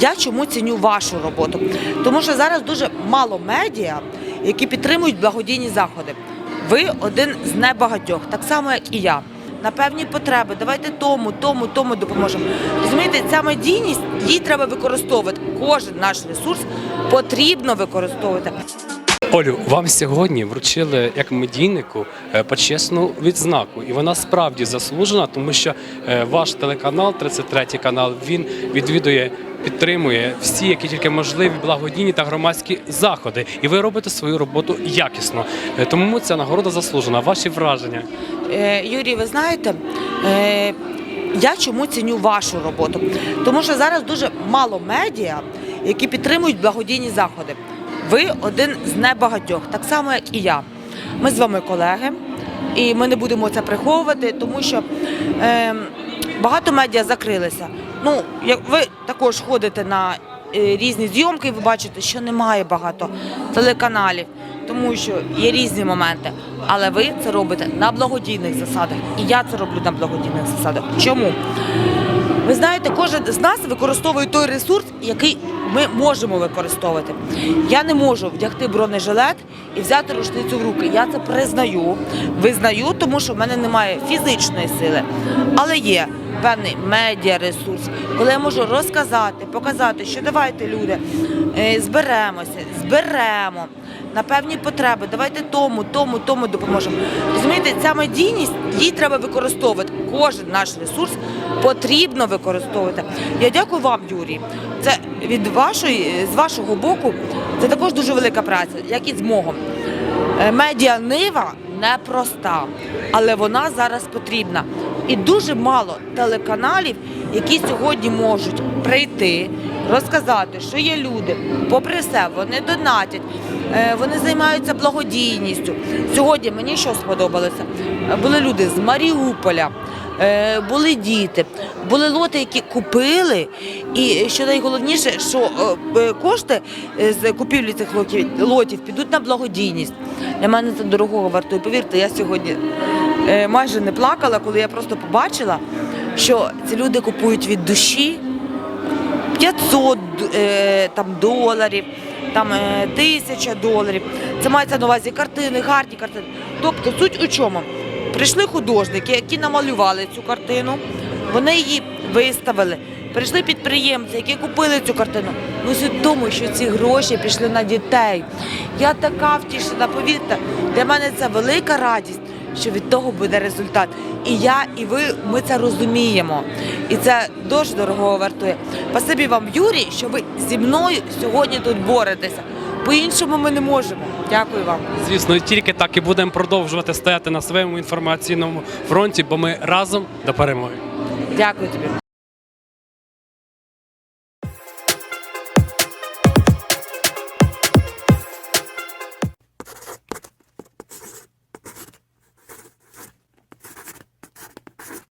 я чому ціню вашу роботу? Тому що зараз дуже мало медіа, які підтримують благодійні заходи. Ви один з небагатьох, так само як і я. На певні потреби, давайте тому, тому, тому допоможемо. Розумієте, ця медійність її треба використовувати. Кожен наш ресурс потрібно використовувати. Олю, вам сьогодні вручили як медійнику е, почесну відзнаку, і вона справді заслужена, тому що е, ваш телеканал, 33 канал, він відвідує. Підтримує всі, які тільки можливі благодійні та громадські заходи, і ви робите свою роботу якісно. Е, Тому ця нагорода заслужена. Ваші враження? Юрій, ви знаєте, я чому ціню вашу роботу? Тому що зараз дуже мало медіа, які підтримують благодійні заходи. Ви один з небагатьох, так само як і я. Ми з вами колеги, і ми не будемо це приховувати, тому що е, багато медіа закрилися. Ну, як ви також ходите на е, різні зйомки, і ви бачите, що немає багато телеканалів, тому що є різні моменти. Але ви це робите на благодійних засадах. І я це роблю на благодійних засадах. Чому? Ви знаєте, кожен з нас використовує той ресурс, який ми можемо використовувати. Я не можу вдягти бронежилет і взяти рушницю в руки. Я це признаю, визнаю, тому що в мене немає фізичної сили, але є певний медіаресурс, коли я можу розказати, показати, що давайте, люди, е, зберемося, зберемо на певні потреби. Давайте тому, тому, тому допоможемо. Розумієте, ця медійність її треба використовувати. Кожен наш ресурс потрібно використовувати. Я дякую вам, Юрій. Це від вашої з вашого боку. Це також дуже велика праця, як і з мого. Е, Медіа нива непроста, але вона зараз потрібна. І дуже мало телеканалів, які сьогодні можуть прийти, розказати, що є люди, попри все, вони донатять, е, вони займаються благодійністю. Сьогодні мені що сподобалося? Були люди з Маріуполя. е, Були діти, були лоти, які купили, і що найголовніше, що е, кошти з купівлі цих лотів, лотів підуть на благодійність. Для мене це дорогого вартує. Повірте, я сьогодні майже не плакала, коли я просто побачила, що ці люди купують від душі 500 е, там, доларів, там, е, 1000 доларів. Це мається на увазі картини, гарні картини. Тобто суть у чому? Прийшли художники, які намалювали цю картину, вони її виставили. Прийшли підприємці, які купили цю картину. Ну суть в тому, що ці гроші пішли на дітей. Я така втішена, повірте, для мене це велика радість, що від того буде результат. І я, і ви, ми це розуміємо. І це дуже дорого вартує. Спасибі вам, Юрій, що ви зі мною сьогодні тут боретеся. По-іншому ми не можемо. Дякую вам. Звісно, тільки так і будемо продовжувати стояти на своєму інформаційному фронті, бо ми разом до перемоги. Дякую тобі.